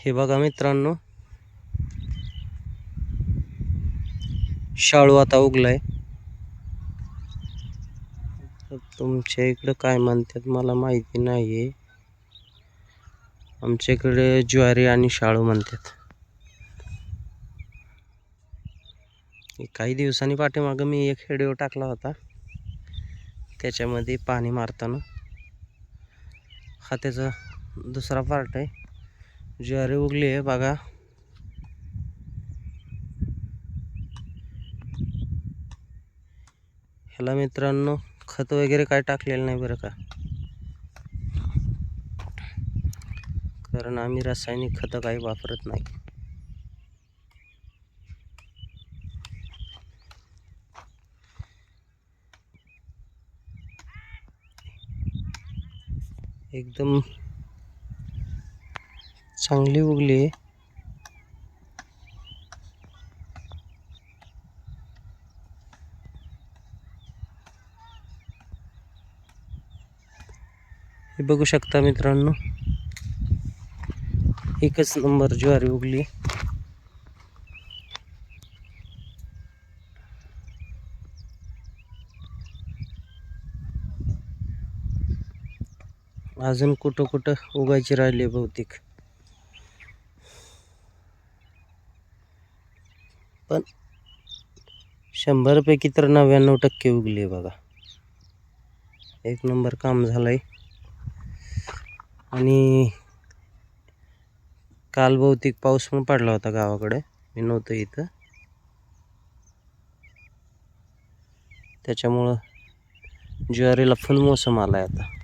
हे बघा मित्रांनो. शाळू आता उगलाय. तुमच्या इकडं काय म्हणतात मला माहिती नाही आहे आमच्या इकडे ज्वारी आणि शाळू म्हणतात. काही दिवसांनी पाठीमागं मी एक व्हिडिओ टाकला होता. त्याच्यामध्ये पाणी मारताना. हा त्याचा दुसरा पार्ट आहे. ज्वारी उगली आहे बघा. ह्याला मित्रांनो खत वगैरे काय टाकलेलं नाही बरं का? कारण आम्ही रासायनिक खतं काही वापरत नाही. एकदम चांगली उगली. आहे हे बघू शकता मित्रांनो. एकच नंबर ज्वारी उगली. अजून कुठं कुठं उगायची राहिली बहुतेक. पण शंभरपैकी तर नव्याण्णव टक्के उगली आहे बघा. एक नंबर काम झालंय. आणि काल बहुतेक पाऊस पण पडला होता गावाकडे. मी नव्हतं इथं. त्याच्यामुळं ज्वारीला फुल मोसम आहे आता.